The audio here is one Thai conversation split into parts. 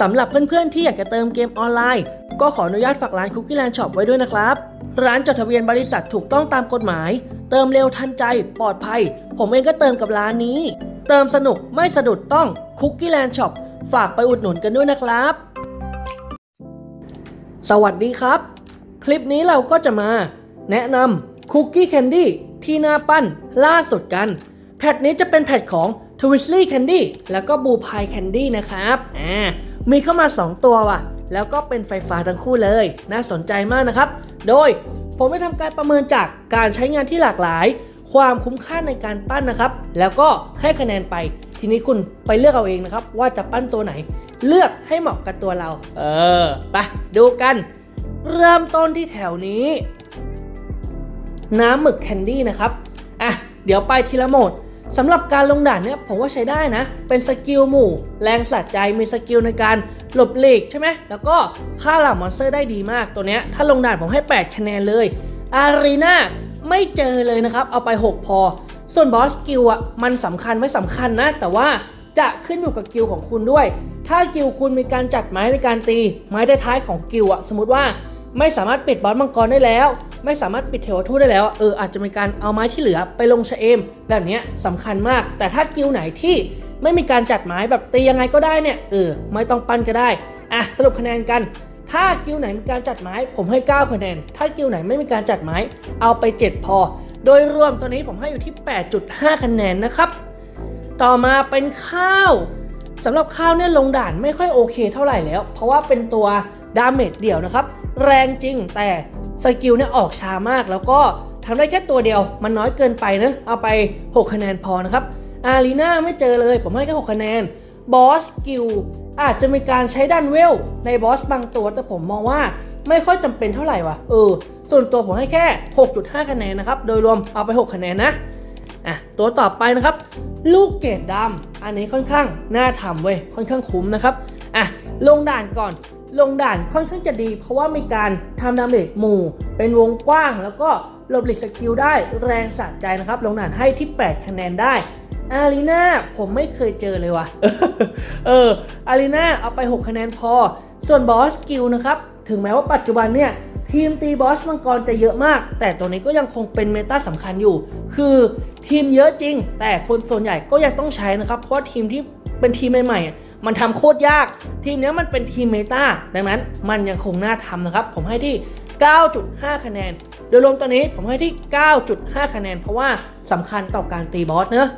สำหรับเพื่อนๆที่อยากจะเติมเกมออนไลน์ ก็ขออนุญาตฝากร้าน Cookie Land Shop ไว้ด้วยนะครับ ร้านจดทะเบียนบริษัทถูกต้องตามกฎหมาย เติมเร็วทันใจ ปลอดภัย ผมเองก็เติมกับร้านนี้ เติมสนุกไม่สะดุดต้อง Cookie Land Shop ฝากไปอุดหนุนกันด้วยนะครับ สวัสดีครับ คลิปนี้เราก็จะมา แนะนำคุกกี้แคนดี้ที่หน้าปั้นล่าสุดกัน แพทนี้จะเป็นแพทของ t w i s l y Candy แล้วก็ Blue Pie Candy นะครับ อ่า มีเข้ามา 2 ตัวว่ะ แล้วก็เป็นไฟฟ้าทั้งคู่เลย น่าสนใจมากนะครับ โดยผมได้ทำการประเมินจากการใช้งานที่หลากหลาย ความคุ้มค่าในการปั้นนะครับ แล้วก็ให้คะแนนไป ทีนี้คุณไปเลือกเอาเองนะครับ ว่าจะปั้นตัวไหน เลือกให้เหมาะกับตัวเรา เออไปดูกัน เริ่มต้นที่แถวนี้ น้ำหมึกแคนดี้นะครับ อะ เดี๋ยวไปทีละโหมด สำหรับการลงด่านเนี่ยผมว่าใช้ได้นะ เป็นสกิลหมู่ แรงสัตว์ใจมีสกิลในการหลบหลีกใช่ไหมแล้วก็ฆ่าเหล่ามอนสเตอร์ได้ดีมากตัวเนี้ยถ้าลงด่านผมให้ 8 คะแนนเลยอารีนาไม่เจอเลยนะครับ เอาไป 6 พอ ส่วนบอสกิลอะมันสำคัญไม่สำคัญนะ แต่ว่าจะขึ้นอยู่กับกิลของคุณด้วย ถ้ากิลคุณมีการจัดไม้ในการตี ไม้ท้ายของกิลอะสมมติว่าไม่สามารถปิดบอสมังกรได้แล้ว ไม่สามารถปิดเทวทูตได้แล้วเอออาจจะมีการเอาไม้ที่เหลือไปลงชะเอม แบบนี้ยสำคัญมาก แต่ถ้ากิลไหนที่ไม่มีการจัดไม้แบบตียังไงก็ได้เนี่ยเออไม่ต้องปั้นก็ได้อะสรุปคะแนนกันถ้ากิลไหนมีการจัดไม้ ผมให้ 9 คะแนน ถ้ากิลไหนไม่มีการจัดไม้ เอาไป 7 พอ โดยรวมตัวนี้ผมให้อยู่ที่ 8.5 คะแนนนะครับ ต่อมาเป็นข้าว สำหรับข้าวเนี่ยลงด่านไม่ค่อยโอเคเท่าไหร่แล้ว เพราะว่าเป็นตัวดาเมจเดี่ยวนะครับ แรงจริงแต่สกิลเนี่ยออกช้ามากแล้วก็ทำได้แค่ตัวเดียว มันน้อยเกินไปนะ เอาไป 6 คะแนนพอนะครับ อารีนาไม่เจอเลย ผมให้แค่ 6 คะแนน บอสกิลอาจจะมีการใช้ดันเวล ในบอสบางตัว แต่ผมมองว่าไม่ค่อยจำเป็นเท่าไหร่ว่ะเออ ส่วนตัวผมให้แค่ 6.5 คะแนนนะครับ โดยรวมเอาไป 6 คะแนนนะ อะตัวต่อไปนะครับ ลูกเกดดำอันนี้ค่อนข้างน่าทำเว้ยค่อนข้างคุ้มนะครับอะลงด่านก่อน ลงด่านค่อนข้างจะดี เพราะว่ามีการทำดาเมจหมู่ เป็นวงกว้าง แล้วก็หลบหลีกสกิลได้แรงสะใจนะครับ ลงด่านให้ที่ 8 คะแนนได้อารีนาผมไม่เคยเจอเลยว่ะ เอออารีนาเอาไป 6 คะแนนพอ ส่วนบอสกิลนะครับ ถึงแม้ว่าปัจจุบันเนี่ย ทีมตีบอสมังกรจะเยอะมาก แต่ตัวนี้ก็ยังคงเป็นเมตาสำคัญอยู่ คือ ทีมเยอะจริง แต่คนส่วนใหญ่ก็ยังต้องใช้นะครับ เพราะทีมที่เป็นทีมใหม่ๆ มันทำโคตรยาก ทีมนี้มันเป็นทีมเมตาดังนั้นมันยังคงน่าทำนะครับ ผมให้ที่ 9.5 คะแนน โดยรวมตัวนี้ผมให้ที่ 9.5 คะแนน เพราะว่าสำคัญต่อการตีบอสเนอะ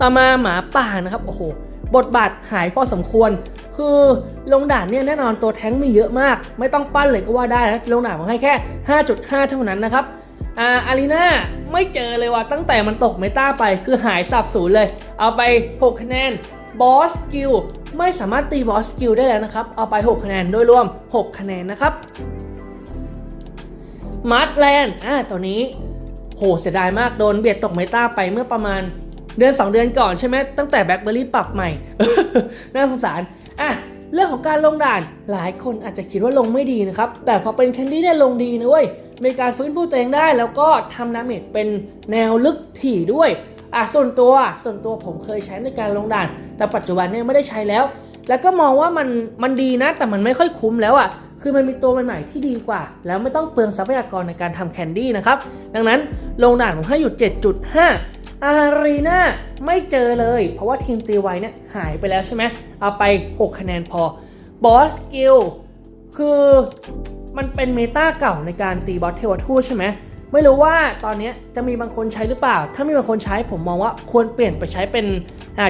ต่อมาหมาป่านะครับ โอ้โห บทบาทหายพอสมควร คือลงด่านเนี่ยแน่นอนตัวแท้งมีเยอะมาก ไม่ต้องปั้นเลยก็ว่าได้นะลงด่านผมให้แค่ 5.5 เท่านั้นนะครับ อ่าอารีนาไม่เจอเลยว่ะตั้งแต่มันตกเมตาไปคือหายสับสูญเลย เอาไป 6 คะแนนบอสกิลไม่สามารถตีบอสกิลได้แล้วนะครับ เอาไป 6 คะแนนโดยรวม 6 คะแนนนะครับมาร์ทแลนด์อ่าตัวนี้โหเสียดายมากโดนเบียดตกเมตาไปเมื่อประมาณเดือน 2 เดือนก่อนใช่ไหมตั้งแต่แบล็คเบอร์รี่ปรับใหม่ น่าสงสารอะ เรื่องของการลงด่านหลายคนอาจจะคิดว่าลงไม่ดีนะครับ แต่พอเป็นแคนดี้เนี่ยลงดีนะเว้ยมีการฟื้นฟูตัวเองได้แล้วก็ทำดาเมจเป็นแนวลึกถี่ด้วยอะส่วนตัวส่วนตัวผมเคยใช้ในการลงด่าน แต่ปัจจุบันเนี่ยไม่ได้ใช้แล้ว แล้วก็มองว่ามันมันดีนะ แต่มันไม่ค่อยคุ้มแล้วอะคือมันมีตัวใหม่ๆที่ดีกว่า แล้วไม่ต้องเปลืองทรัพยากรในการทำแคนดี้นะครับ ดังนั้นลงด่านผมให้อยู่ 7.5 อารีนาไม่เจอเลย เพราะว่าทีมตีไวเนี่ยหายไปแล้วใช่ไหมเอาไป 6 คะแนนพอบอสกิลคือมันเป็นเมตาเก่าในการตีบอสเทวทูตใช่ไหมไม่รู้ว่าตอนนี้จะมีบางคนใช้หรือเปล่า ถ้ามีบางคนใช้ผมมองว่าควรเปลี่ยนไปใช้เป็น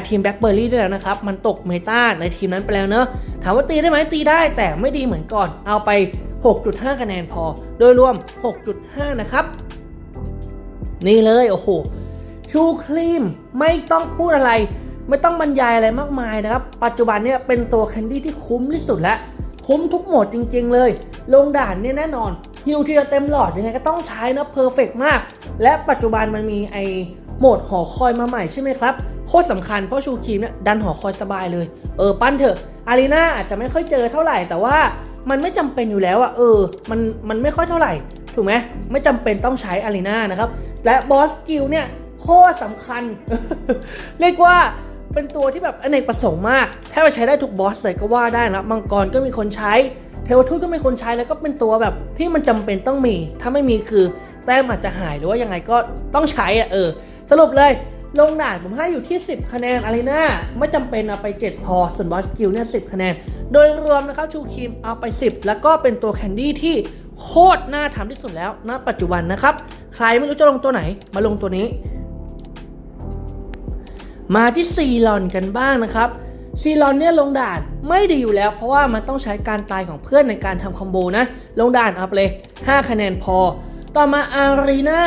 ทีมแบ็คเบอร์รี่ได้แล้วนะครับ มันตกเมตาในทีมนั้นไปแล้วเนอะถามว่าตีได้ไหมตีได้แต่ไม่ดีเหมือนก่อน เอาไป 6.5 คะแนนพอ โดยรวม 6.5 นะครับ นี่เลย โอ้โห ชูครีมไม่ต้องพูดอะไร ไม่ต้องบรรยายอะไรมากมายนะครับ ปัจจุบันเนี่ยเป็นตัวแคนดี้ที่คุ้มที่สุดแล้ว คุ้มทุกโหมดจริง ๆ เลย ลงด่านเนี่ยแน่นอนฮิวทีละเต็มหลอดยังไงก็ต้องใช้นะเพอร์เฟกมาก และปัจจุบันมันมีไอโหมดหอคอยมาใหม่ใช่ไหมครับโคตรสำคัญเพราะชูครีมเนี่ยดันหอคอยสบายเลย เออปั้นเถอะอารีนาอาจจะไม่ค่อยเจอเท่าไหร่แต่ว่ามันไม่จำเป็นอยู่แล้วอะเออ มันมันไม่ค่อยเท่าไหร่ ถูกไหมไม่จำเป็นต้องใช้อารีนานะครับ และบอสกิลเนี่ย คตรสำคัญ เรียกว่าเป็นตัวที่แบบอเนกประสงค์มากแทบจะใช้ได้ทุกบอสเลยก็ว่าได้นะมังกรก็มีคนใช้ เทวทูตก็มีคนใช้แล้วก็เป็นตัวแบบที่มันจำเป็นต้องมี ถ้าไม่มีคือแต้มอาจจะหายหรือว่ายังไงก็ต้องใช้อะเออ สรุปเลยลงด่านผมให้อยู่ที่ 10 คะแนนอารีนาไม่จำเป็นเอาไป 7 พอ ส่วนบอสกิลเนี่ย10คะแนน โดยรวมนะครับชูคิมเอาไป 10 แล้วก็เป็นตัวแคนดี้ที่โคตรน่าทำที่สุดแล้วณปัจจุบันนะครับ ใครไม่รู้จะลงตัวไหนมาลงตัวนี้ มาที่ซีลอนกันบ้างนะครับซีลอนเนี่ยลงด่านไม่ดีอยู่แล้ว เพราะว่ามันต้องใช้การตายของเพื่อนในการทำคอมโบนะ ลงด่านอัพเลย 5 คะแนนพอ ต่อมาอารีนา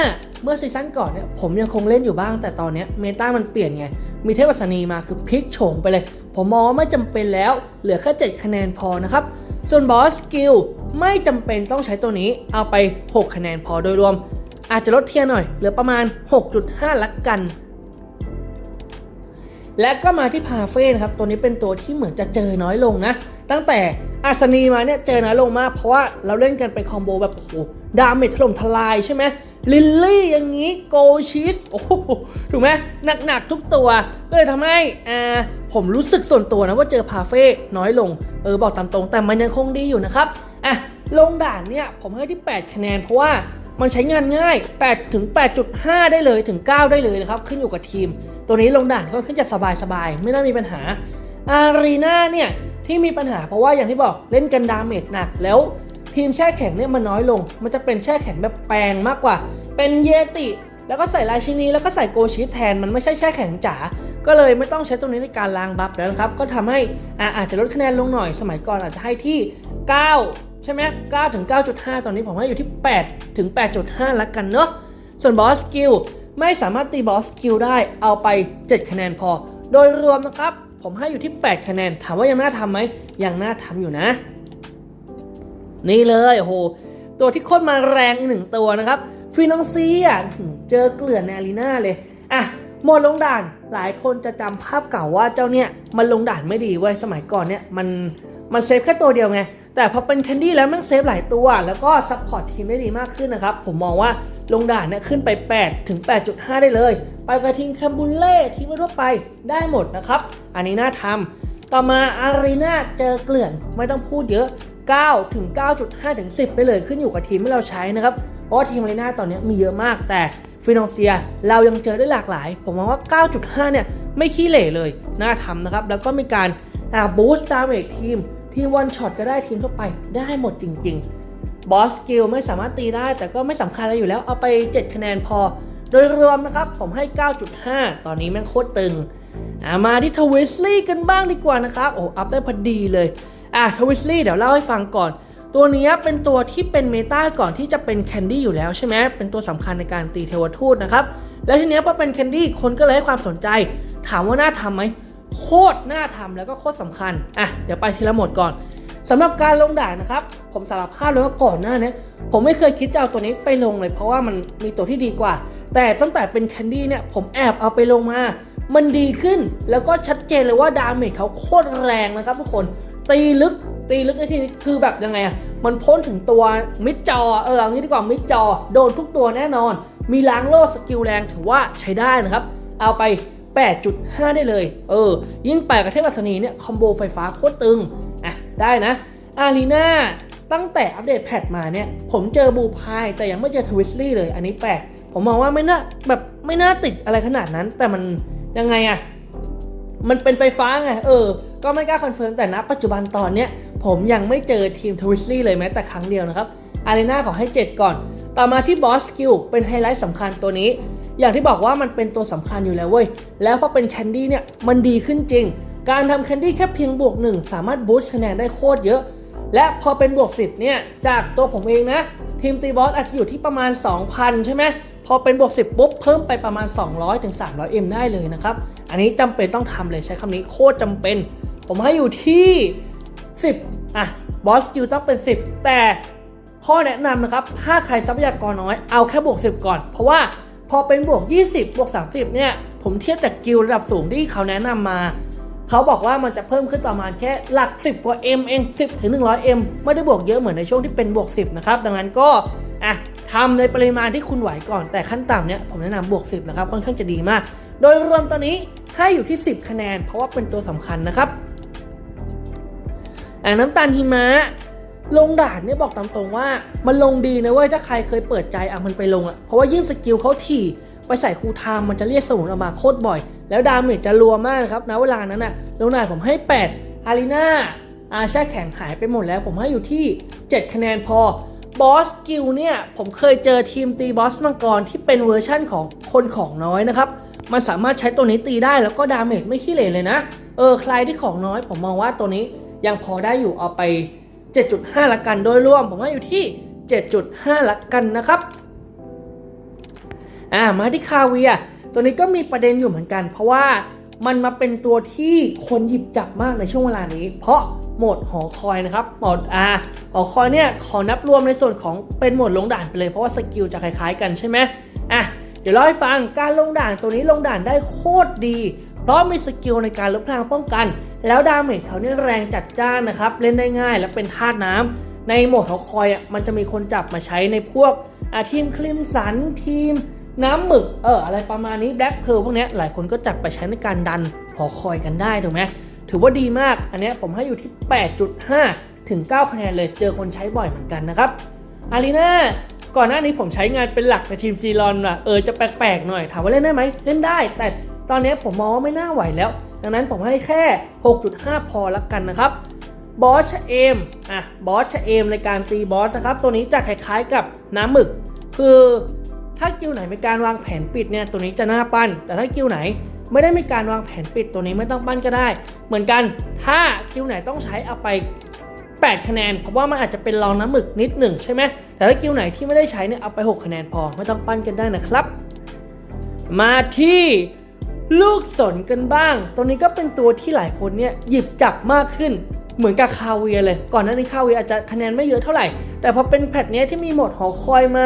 เมื่อซีซั่นก่อนเนี่ยผมยังคงเล่นอยู่บ้าง แต่ตอนเนี้ยเมตามันเปลี่ยนไง มีเทพวัสนีมาคือพลิกโฉงไปเลย ผมมองว่าไม่จำเป็นแล้ว เหลือแค่7คะแนนพอนะครับ ส่วนบอสกิลไม่จำเป็นต้องใช้ตัวนี้เอาไป 6 คะแนนพอโดยรวม อาจจะลดเทียร์หน่อยเหลือประมาณ 6.5ละกัน และก็มาที่พาเฟ่นครับ ตัวนี้เป็นตัวที่เหมือนจะเจอน้อยลงนะ ตั้งแต่อาสนีมาเนี่ยเจอน้อยลงมาก เพราะว่าเราเล่นกันไปคอมโบแบบโอ้โหดาเมจถล่มทลายใช่ไหมลิลลี่อย่างนี้โกชิสโอ้โหถูกไหมหนักๆทุกตัว ก็เลยทำให้อ่าผมรู้สึกส่วนตัวนะว่าเจอพาเฟ่น้อยลง เออบอกตามตรงแต่มันยังคงดีอยู่นะครับอะลงด่านเนี่ยผมให้ที่ 8 คะแนนเพราะว่า มันใช้งานง่าย8ถึง8.5 ได้เลยถึง 9 ได้เลยนะครับ ขึ้นอยู่กับทีม ตัวนี้ลงด่านก็ขึ้นจะสบายๆ ไม่น่ามีปัญหา อารีนาเนี่ยที่มีปัญหาเพราะว่าอย่างที่บอกเล่นกันดาเมจหนักแล้วทีมแช่แข็งเนี่ยมันน้อยลง มันจะเป็นแช่แข็งแบบแปลงมากกว่า เป็นเยติ แล้วก็ใส่ราชินี แล้วก็ใส่โกชิแทน มันไม่ใช่แช่แข็งจ๋า ก็เลยไม่ต้องใช้ตรงนี้ในการล้างบัฟแล้วนะครับ ก็ทำให้อาอาจจะลดคะแนนลงหน่อย สมัยก่อนอาจจะให้ที่ 9 ช่ไหม9ถึง 9.5 ตอนนี้ผมให้อยู่ที่ 8 ถึง 8.5 ละกันเนาะ ส่วนบอสกิลไม่สามารถตีบอสกิลได้ เอาไป 7 คะแนนพอ โดยรวมนะครับ ผมให้อยู่ที่ 8 คะแนน ถามว่ายังน่าทำไหม ยังน่าทำอยู่นะ นี่เลยโอ้โหตัวที่โคตรมาแรงอีกหนึ่งตัวนะครับฟีนองซีอะ เจอเกลื่อนในอารีนาเลย อะหมดลงด่าน หลายคนจะจำภาพเก่าว่าเจ้าเนี่ยมันลงด่านไม่ดีเว้ยสมัยก่อนเนี่ยมันมันเซฟแค่ตัวเดียวไง แต่พอเป็นแคนดี้แล้วมันเซฟหลายตัว แล้วก็ซัพพอร์ตทีมได้ดีมากขึ้นนะครับ ผมมองว่าลงด่านเนี่ยขึ้นไป 8 ถึง 8.5 ได้เลย ไปกับทีมแคมบูเล่ทีมทั่วไปได้หมดนะครับ อันนี้น่าทำต่อมาอารีนาเจอเกลื่อนไม่ต้องพูดเยอะ 9 ถึง 9.5 ถึง 10 ไปเลยขึ้นอยู่กับทีมที่เราใช้นะครับ เพราะว่าทีมอารีนาตอนนี้มีเยอะมาก แต่ฟินองเซียเรายังเจอได้หลากหลาย ผมมองว่า 9.5 เนี่ยไม่ขี้เหร่เลยน่าทำนะครับ แล้วก็มีการบูสต์ดาเมจทีม ทีมวันช็อตก็ได้ทีมทั่วไปได้หมดจริง ๆ บอสกิลไม่สามารถตีได้ แต่ก็ไม่สำคัญอะไรอยู่แล้วเอาไป 7 คะแนนพอ โดยรวมนะครับ ผมให้ 9.5 ตอนนี้แม่งโคตรตึงอ่ามาที่ทวิสลี่กันบ้างดีกว่านะครับโอ้อัพได้พอดีเลยอะทวิสลี่เดี๋ยวเล่าให้ฟังก่อน ตัวนี้เป็นตัวที่เป็นเมตาก่อนที่จะเป็นแคนดี้อยู่แล้วใช่ไหมเป็นตัวสำคัญในการตีเทวทูตนะครับ แล้วทีเนี้ยพอเป็นแคนดี้คนก็เลยให้ความสนใจ ถามว่าน่าทำไหม โคตรน่าทำแล้วก็โคตรสำคัญอะเดี๋ยวไปทีละหมดก่อนสำหรับการลงด่านนะครับ ผมสารภาพเลยว่าก่อนหน้าเนี้ยผมไม่เคยคิดจะเอาตัวนี้ไปลงเลย เพราะว่ามันมีตัวที่ดีกว่า แต่ตั้งแต่เป็นแคนดี้เนี่ยผมแอบเอาไปลงมา มันดีขึ้นแล้วก็ชัดเจนเลยว่าดาเมจเขาโคตรแรงนะครับทุกคนตีลึกตีลึกในที่นี้คือแบบยังไงอะมันพ้นถึงตัวมิดจอเออเอางี้ดีกว่ามิดจอ โดนทุกตัวแน่นอน มีล้างโล่สกิลแรงถือว่าใช้ได้นะครับ เอาไป 8.5 ได้เลย เออ ยิ่งไปกับเทพอัศนีเนี่ย คอมโบไฟฟ้าโคตรตึง อะ ได้นะ อารีนาตั้งแต่อัปเดตแพทมาเนี่ย ผมเจอบูพายแต่ยังไม่เจอทวิสลี่เลย อันนี้แปลก ผมมองว่าไม่น่าแบบไม่น่าติดอะไรขนาดนั้น แต่มันยังไงอะมันเป็นไฟฟ้าไง เออ ก็ไม่กล้าคอนเฟิร์มแต่ณปัจจุบันตอนเนี้ยผมยังไม่เจอทีมทวิสลี่เลยแม้แต่ครั้งเดียวนะครับอารีนาขอให้ 7 ก่อน ต่อมาที่บอสกิลเป็นไฮไลท์สำคัญตัวนี้ อย่างที่บอกว่ามันเป็นตัวสำคัญอยู่แล้วเว้ย แล้วพอเป็นแคนดี้เนี่ยมันดีขึ้นจริง การทำแคนดี้แค่เพียงบวกหนึ่งสามารถบูสต์คะแนนได้โคตรเยอะ และพอเป็นบวก10เนี่ยจากตัวผมเองนะ ทีมตีบอสอาจจะอยู่ที่ประมาณ 2,000 ใช่ไหมพอเป็นบวก10ปุ๊บเพิ่มไปประมาณ 200ถึง 300 M ได้เลยนะครับ อันนี้จำเป็นต้องทำเลยใช้คำนี้โคตรจำเป็น ผมให้อยู่ที่ 10 อะบอสกิลต้องเป็น 10 แต่ข้อแนะนำนะครับ ถ้าใครทรัพยากรน้อยเอาแค่บวก 10 ก่อน เพราะว่า พอเป็นบวก 20 บวก 30 เนี่ย ผมเทียบจากกิลระดับสูงที่เขาแนะนำมา เขาบอกว่ามันจะเพิ่มขึ้นประมาณแค่หลัก 10 กว่า M เอง 10 ถึง 100 M ไม่ได้บวกเยอะเหมือนในช่วงที่เป็นบวก 10 นะครับ ดังนั้นก็อะทำในปริมาณที่คุณไหวก่อน แต่ขั้นต่ำเนี่ยผมแนะนำบวก 10 นะครับ ค่อนข้างจะดีมาก โดยรวมตอนนี้ให้อยู่ที่ 10 คะแนน เพราะว่าเป็นตัวสำคัญนะครับอ่าน้ำตาลหิมะ ลงด่านเนี่ยบอกตามตรงว่า มันลงดีนะเว้ยถ้าใครเคยเปิดใจอะมันไปลงอะเพราะว่ายิ่งสกิลเขาถี่ไปใส่คูลไทม์มันจะเรียกสมุนออกมาโคตรบ่อย แล้วดาเมจจะรัวมากนะครับณเวลานั้นน่ะลงด่านผมให้ 8 อารีนาอาแช่แข็งหายไปหมดแล้วผมให้อยู่ที่ 7 คะแนนพอบอสกิลเนี่ยผมเคยเจอทีมตีบอสมังกรที่เป็นเวอร์ชั่นของคนของน้อยนะครับมันสามารถใช้ตัวนี้ตีได้แล้วก็ดาเมจไม่ขี้เหร่เลยนะ เออใครที่ของน้อยผมมองว่าตัวนี้ยังพอได้อยู่เอาไป 7.5 ละกันโดยรวมผมให้อยู่ที่ 7.5 ละกันนะครับอ่ามาที่คาเวียตัวนี้ก็มีประเด็นอยู่เหมือนกัน เพราะว่ามันมาเป็นตัวที่คนหยิบจับมากในช่วงเวลานี้ เพราะโหมดหอคอยนะครับโหมดอ่าหอคอยเนี่ยขอนับรวมในส่วนของเป็นโหมดลงด่านไปเลยเพราะว่าสกิลจะคล้ายๆกันใช่ไหมอะเดี๋ยวเล่าให้ฟังการลงด่านตัวนี้ลงด่านได้โคตรดี เพราะมีสกิลในการลดพลังป้องกัน แล้วดาเมจเขาเนี่ยแรงจัดจ้านนะครับ เล่นได้ง่ายและเป็นธาตุน้ำในโหมดหอคอยอะมันจะมีคนจับมาใช้ในพวกอาทีมคลิมสันทีมน้ำหมึกเอออะไรประมาณนี้แบล็คเพลพวกนี้หลายคนก็จับไปใช้ในการดันหอคอยกันได้ถูกไหมถือว่าดีมากอันนี้ผมให้อยู่ที่ 8.5 ถึง 9 คะแนนเลยเจอคนใช้บ่อยเหมือนกันนะครับอารีนาก่อนหน้านี้ผมใช้งานเป็นหลักในทีมซีรอนว่ะเออจะแปลกๆหน่อย ถามว่าเล่นได้ไหมเล่นได้แต่ ตอนนี้ผมมองว่าไม่น่าไหวแล้ว ดังนั้นผมให้แค่ 6.5 พอละกันนะครับบอสชเอมอะบอสชเอมในการตีบอสนะครับ ตัวนี้จะคล้ายๆกับน้ำหมึก คือถ้ากิลไหนมีการวางแผนปิดเนี่ยตัวนี้จะน่าปั้น แต่ถ้ากิลไหนไม่ได้มีการวางแผนปิดตัวนี้ไม่ต้องปั้นก็ได้ เหมือนกันถ้ากิลไหนต้องใช้เอาไป 8 คะแนน เพราะว่ามันอาจจะเป็นรองน้ำหมึกนิดหนึ่งใช่ไหมแต่ถ้ากิลไหนที่ไม่ได้ใช้เนี่ยเอาไป 6 คะแนนพอไม่ต้องปั้นกันได้นะครับ มาที่ ลูกสนกันบ้าง ตัวนี้ก็เป็นตัวที่หลายคนเนี่ยหยิบจับมากขึ้น เหมือนกับคาเวียเลย ก่อนหน้านี้คาเวียอาจจะคะแนนไม่เยอะเท่าไหร่ แต่พอเป็นแพทเนี้ยที่มีโหมดหอคอยมา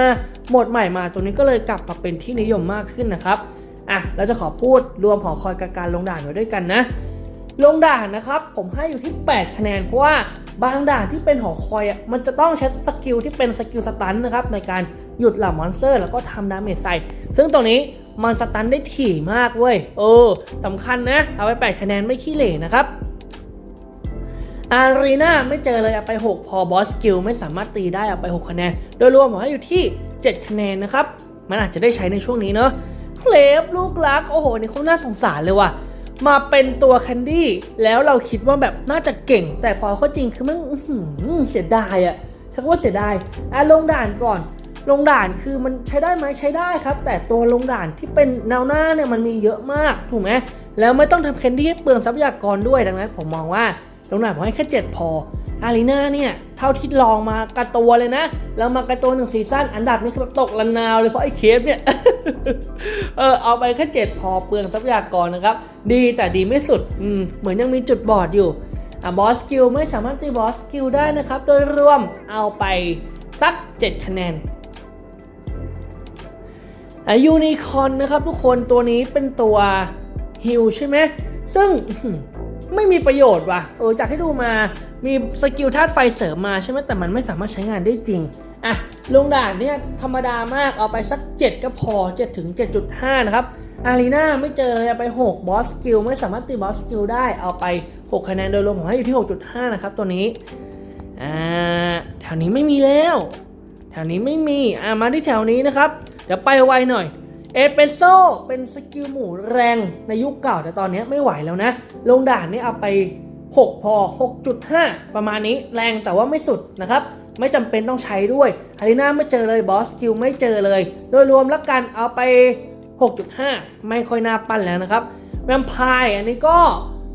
โหมดใหม่มา ตัวนี้ก็เลยกลับมาเป็นที่นิยมมากขึ้นนะครับ อะ เราจะขอพูดรวมหอคอยกับการลงด่านไว้ด้วยกันนะ ลงด่านนะครับ ผมให้อยู่ที่ 8 คะแนน เพราะว่าบางด่านที่เป็นหอคอยอะ มันจะต้องใช้สกิลที่เป็นสกิลสตันนะครับในการหยุดเหล่ามอนสเตอร์ แล้วก็ทำดาเมจใส่ ซึ่งตรงนี้ มันสตันได้ถี่มากเว้ยเออสำคัญนะ เอาไป8คะแนนไม่ขี้เหร่นะครับอารีนาไม่เจอเลยเอาไป 6 พอบอสกิลไม่สามารถตีได้เอาไป 6 คะแนน โดยรวมผมให้อยู่ที่ 7 คะแนนนะครับ มันอาจจะได้ใช้ในช่วงนี้เนาะเคลฟลูกรัก โอ้โหนี่เขาน่าสงสารเลยว่ะ มาเป็นตัวแคนดี้แล้วเราคิดว่าแบบน่าจะเก่ง แต่พอเขาจริงคือมันเสียดายอะชักว่าเสียดายอะลงด่านก่อน ลงด่านคือมันใช้ได้ไหมใช้ได้ครับ แต่ตัวลงด่านที่เป็นแนวหน้าเนี่ยมันมีเยอะมากถูกไหมแล้วไม่ต้องทำแคนดี้ให้เปลืองทรัพยากรด้วยดังนั้น ผมมองว่าลงด่านผมให้แค่เจ็ดพออารีนาเนี่ยเท่าที่ลองมากระตัวเลยนะแล้วมากระตัวหนึ่งซีซั่นอันดับนี้คือตกระนาวเลยเพราะไอ้เคฟเนี่ยเออเอาไปแค่เจ็ดพอเปลืองทรัพยากรนะครับ ดีแต่ดีไม่สุดอืมเหมือนยังมีจุดบอดอยู่อะบอสกิลไม่สามารถตีบอสกิลได้นะครับ โดยรวมเอาไปสัก 7 คะแนน ยูนิคอนนะครับทุกคนตัวนี้เป็นตัวฮิลใช่ไหมซึ่งไม่มีประโยชน์ว่ะเออจากที่ดูมามีสกิลธาตุไฟเสริมมาใช่ไหมแต่มันไม่สามารถใช้งานได้จริงอะลงด่านเนี่ยธรรมดามากเอาไปสัก 7 ก็พอ 7 ถึง 7.5 นะครับอารีนาไม่เจอเลยเอาไป 6 บอสสกิลไม่สามารถตีบอสสกิลได้เอาไป 6 คะแนนโดยรวมผมให้อยู่ที่ 6.5 นะครับตัวนี้อ่าแถวนี้ไม่มีแล้ว แถวนี้ไม่มีอ่ามาที่แถวนี้นะครับ เดี๋ยวไปไวหน่อย เอเปโซเป็นสกิลหมูแรงในยุคเก่าแต่ตอนนี้ไม่ไหวแล้วนะ ลงด่านนี่เอาไป 6 พอ 6.5 ประมาณนี้แรงแต่ว่าไม่สุดนะครับ ไม่จำเป็นต้องใช้ด้วยอารีนาไม่เจอเลยบอสกิลไม่เจอเลย โดยรวมแล้วกันเอาไป 6.5 ไม่ค่อยน่าปั้นแล้วนะครับแวมไพร์อันนี้ก็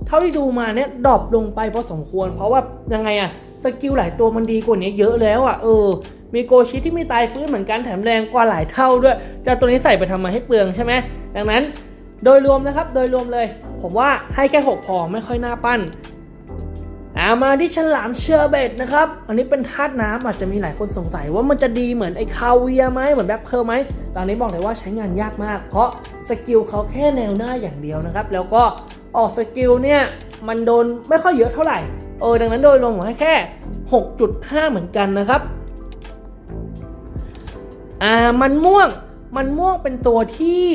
เท่าที่ดูมาเนี่ยดรอปลงไปพอสมควร เพราะว่ายังไงอะสกิลหลายตัวมันดีกว่านี้เยอะแล้วอะเออ มีโกชิที่มีตายฟื้นเหมือนกันแถมแรงกว่าหลายเท่าด้วย จะตัวนี้ใส่ไปทำมาให้เปลืองใช่ไหมดังนั้น โดยรวมนะครับโดยรวมเลย ผมว่าให้แค่ 6 พอไม่ค่อยน่าปั้น อามาที่ฉลามเชอร์เบตนะครับ อันนี้เป็นธาตุน้ำอาจจะมีหลายคนสงสัยว่ามันจะดีเหมือนไอ้คาเวียไหมเหมือนแบล็คเพร์ไหม ตอนนี้บอกเลยว่าใช้งานยากมาก เพราะสกิลเขาแค่แนวหน้าอย่างเดียวนะครับ แล้วก็ออกสกิลเนี่ยมันโดนไม่ค่อยเยอะเท่าไหร่ เออดังนั้นโดยรวมผมให้แค่ 6.5 เหมือนกันนะครับ อ่ามันม่วง มันม่วงเป็นตัวที่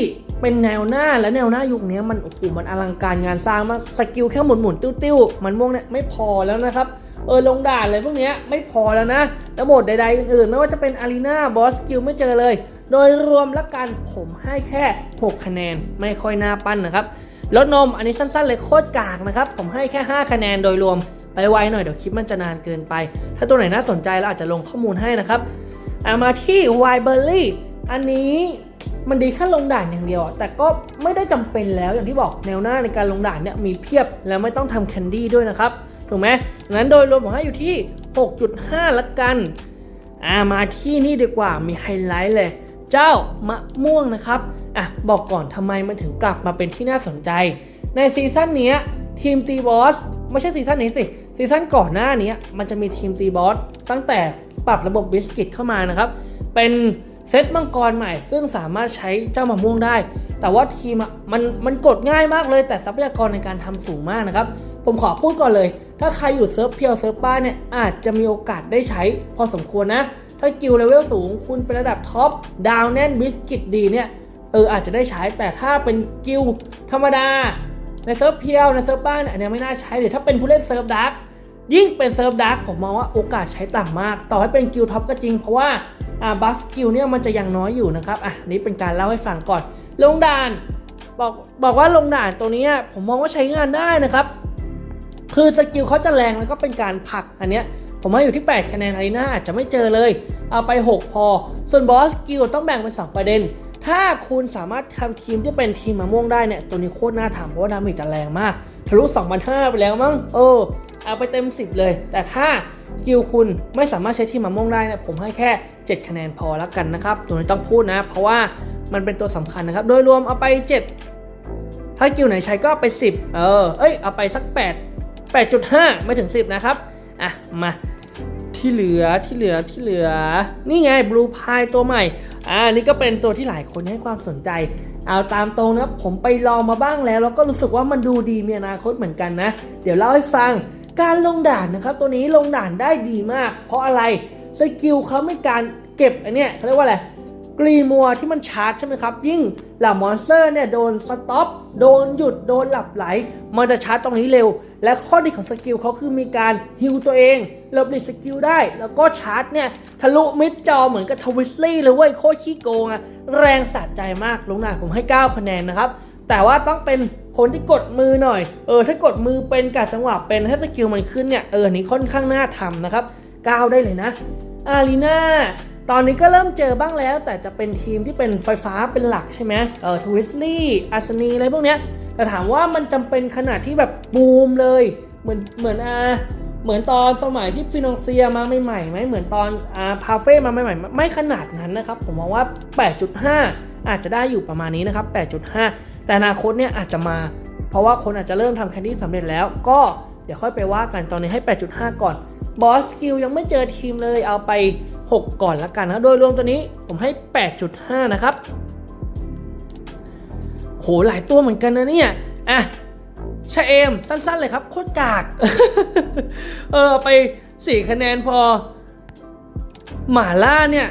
เป็นแนวหน้าและแนวหน้ายุคนี้มันโอ้โหมันอลังการงานสร้างมากสกิลแค่หมุนหมุนๆติ้วๆมันม่วงเนี่ยไม่พอแล้วนะครับเออลงด่านเลยพวกเนี้ยไม่พอแล้วนะแล้วโหมดใดๆอื่นๆ ไม่ว่าจะเป็นอารีนาบอสกิลไม่เจอเลย โดยรวมแล้วกันผมให้แค่ 6 คะแนนไม่ค่อยน่าปั้นนะครับรถนมอันนี้สั้นๆเลยโคตรกากนะครับ ผมให้แค่ 5 คะแนนโดยรวมไปไวหน่อยเดี๋ยวคลิปมันจะนานเกินไป ถ้าตัวไหนน่าสนใจเราอาจจะลงข้อมูลให้นะครับอะมาที่ไวเบอร์รี่อันนี้ มันดีแค่ลงด่านอย่างเดียว แต่ก็ไม่ได้จำเป็นแล้วอย่างที่บอกแนวหน้าในการลงด่านเนี่ยมีเพียบแล้วไม่ต้องทำแคนดี้ด้วยนะครับ ถูกไหมงั้นโดยรวมผมให้อยู่ที่ 6.5 ละกันอ่ามาที่นี่ดีกว่ามีไฮไลท์เลย เจ้ามะม่วงนะครับอะบอกก่อนทำไมมันถึงกลับมาเป็นที่น่าสนใจ ในซีซั่นนี้ทีมตีบอสไม่ใช่ซีซั่นนี้สิซีซั่นก่อนหน้านี้มันจะมีทีมตีบอสตั้งแต่ปรับระบบบิสกิตเข้ามานะครับ เป็น เซตมังกรใหม่ซึ่งสามารถใช้เจ้ามะม่วงได้ แต่ว่าทีมมันมันกดง่ายมากเลย แต่ทรัพยากรในการทำสูงมากนะครับ ผมขอพูดก่อนเลย ถ้าใครอยู่เซิร์ฟเพียวเซิร์ฟป้าเนี่ยอาจจะมีโอกาสได้ใช้พอสมควรนะ ถ้ากิลเลเวลสูง คุณเป็นระดับท็อปดาวแน่นบิสกิตดีเนี่ยเอออาจจะได้ใช้แต่ถ้าเป็นกิลธรรมดาในเซิร์ฟเพียวในเซิร์ฟบ้านเนี่ยอันนี้ไม่น่าใช้หรือถ้าเป็นผู้เล่นเซิร์ฟดาร์ก ยิ่งเป็นเซิร์ฟดาร์กผมมองว่าโอกาสใช้ต่ำมาก ต่อให้เป็นกิลท็อปก็จริง เพราะว่าบัฟกิลเนี่ยมันจะยังน้อยอยู่นะครับอะนี่เป็นการเล่าให้ฟังก่อน ลงด่านบอกบอกว่าลงด่านตัวนี้ผมมองว่าใช้งานได้นะครับ คือสกิลเขาจะแรงแล้วก็เป็นการผลักอันเนี้ยผมว่าอยู่ที่ 8 คะแนนอารีนาอาจจะไม่เจอเลย เอาไป 6 พอ ส่วนบอสสกิลต้องแบ่งเป็น 2 ประเด็น ถ้าคุณสามารถทำทีมที่เป็นทีมมะม่วงได้เนี่ย ตัวนี้โคตรน่าทำเพราะว่าดาเมจจะแรงมากทะลุ2,500ไปแล้วมั้งเออ เอาไปเต็ม 10 เลย แต่ถ้ากิลคุณไม่สามารถใช้ทีมมะม่วงได้เนี่ยผมให้แค่ 7 คะแนนพอแล้วกันนะครับ ตัวนี้ต้องพูดนะ เพราะว่ามันเป็นตัวสำคัญนะครับ โดยรวมเอาไป 7 ถ้ากิลไหนใช้ก็ไป 10 เออ เอ้ยเอาไปสัก 8 8.5 ไม่ถึง 10 นะครับ อะมา ที่เหลือที่เหลือที่เหลือ นี่ไงบลูพายตัวใหม่ อ่านี่ก็เป็นตัวที่หลายคนให้ความสนใจ เอาตามตรงนะผมไปลองมาบ้างแล้ว แล้วก็รู้สึกว่ามันดูดีมีอนาคตเหมือนกันนะ เดี๋ยวเล่าให้ฟังการลงด่านนะครับ ตัวนี้ลงด่านได้ดีมาก เพราะอะไรสกิลเขาไม่การเก็บอันเนี้ยเขาเรียกว่าอะไรกรีมัวที่มันชาร์จใช่ไหมครับ ยิ่ง หล่ามอนสเตอร์เนี่ยโดนสต็อปโดนหยุดโดนหลับไหล มันจะชาร์จตรงนี้เร็ว และข้อดีของสกิลเขาคือมีการฮิวตัวเองหลบหลีกสกิลได้ แล้วก็ชาร์จเนี่ยทะลุมิดจอเหมือนกับทวิสลี่เลยเว้ยโคตรขี้โกงอะแรงสะใจมากลุงหน้าผมให้ 9 คะแนนนะครับ แต่ว่าต้องเป็นคนที่กดมือหน่อย เออถ้ากดมือเป็นกับจังหวะเป็นให้สกิลมันขึ้นเนี่ยเอออันนี้ค่อนข้างน่าทำนะครับ 9 ได้เลยนะ อารีนาตอนนี้ก็เริ่มเจอบ้างแล้ว แต่จะเป็นทีมที่เป็นไฟฟ้าเป็นหลักใช่ไหมเออทวิสลี่อาร์ซนีอะไรพวกเนี้ยแต่ถามว่ามันจำเป็นขนาดที่แบบบูมเลย เหมือนเหมือนอาเหมือนตอนสมัยที่ฟินองเซียมาใหม่ๆไหมเหมือนตอนอาพาเฟ่มาใหม่ๆไม่ขนาดนั้นนะครับ ผมมองว่า 8.5 อาจจะได้อยู่ประมาณนี้นะครับ 8.5 แต่อนาคตเนี่ยอาจจะมา เพราะว่าคนอาจจะเริ่มทำแคนดี้สำเร็จแล้วก็ เดี๋ยวค่อยไปว่ากันตอนนี้ให้ 8.5 ก่อนบอสกิลยังไม่เจอทีมเลยเอาไป 6 ก่อนละกันนะโดยรวมตัวนี้ผมให้ 8.5 นะครับ โหหลายตัวเหมือนกันนะเนี่ย อะชาเอม สั้นๆเลยครับ โคตรกาก เออเอไป 4 คะแนนพอ หมาล่าเนี่ย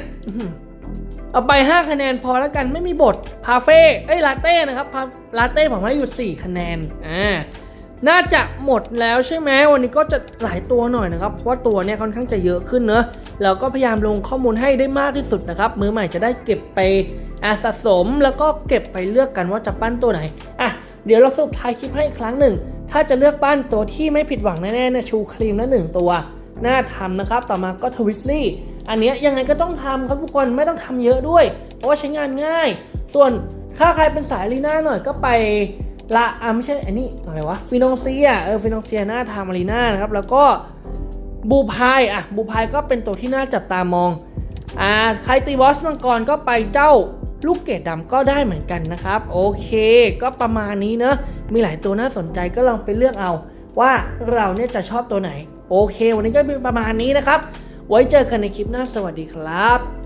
เอาไป 5 คะแนนพอแล้วกันไม่มีบท พาเฟ่เอ้ยลาเต้นะครับพาลาเต้ผมให้อยู่ 4 คะแนนอ่า น่าจะหมดแล้วใช่ไหมวันนี้ก็จะหลายตัวหน่อยนะครับ เพราะว่าตัวเนี่ยค่อนข้างจะเยอะขึ้นเนอะแล้วก็พยายามลงข้อมูลให้ได้มากที่สุดนะครับ มือใหม่จะได้เก็บไปอาสะสมแล้วก็เก็บไปเลือกกันว่าจะปั้นตัวไหนอะเดี๋ยวเราสรุปท้ายคลิปให้อีกครั้งหนึ่ง ถ้าจะเลือกปั้นตัวที่ไม่ผิดหวังแน่ๆเนี่ยชูครีมละหนึ่งตัว น่าทำนะครับ ต่อมาก็ทวิสลี่อันนี้ยยังไงก็ต้องทำครับทุกคนไม่ต้องทำเยอะด้วย เพราะว่าใช้งานง่าย ส่วนถ้าใครเป็นสายลีน่าหน่อยก็ไป ละอะไม่ใช่อันนี้อะไรวะฟินองเซียเออฟินองเซียหน้าทามารีนานะครับ แล้วก็บูพายอะบูพายก็เป็นตัวที่น่าจับตามองอ่าใครตีบอสมังกรก็ไปเจ้าลูกเกดดำก็ได้เหมือนกันนะครับ โอเค ก็ประมาณนี้เนอะมีหลายตัวน่าสนใจก็ลองไปเลือกเอา ว่าเราเนี่ยจะชอบตัวไหน โอเค วันนี้ก็มีประมาณนี้นะครับ ไว้เจอกันในคลิปหน้าสวัสดีครับ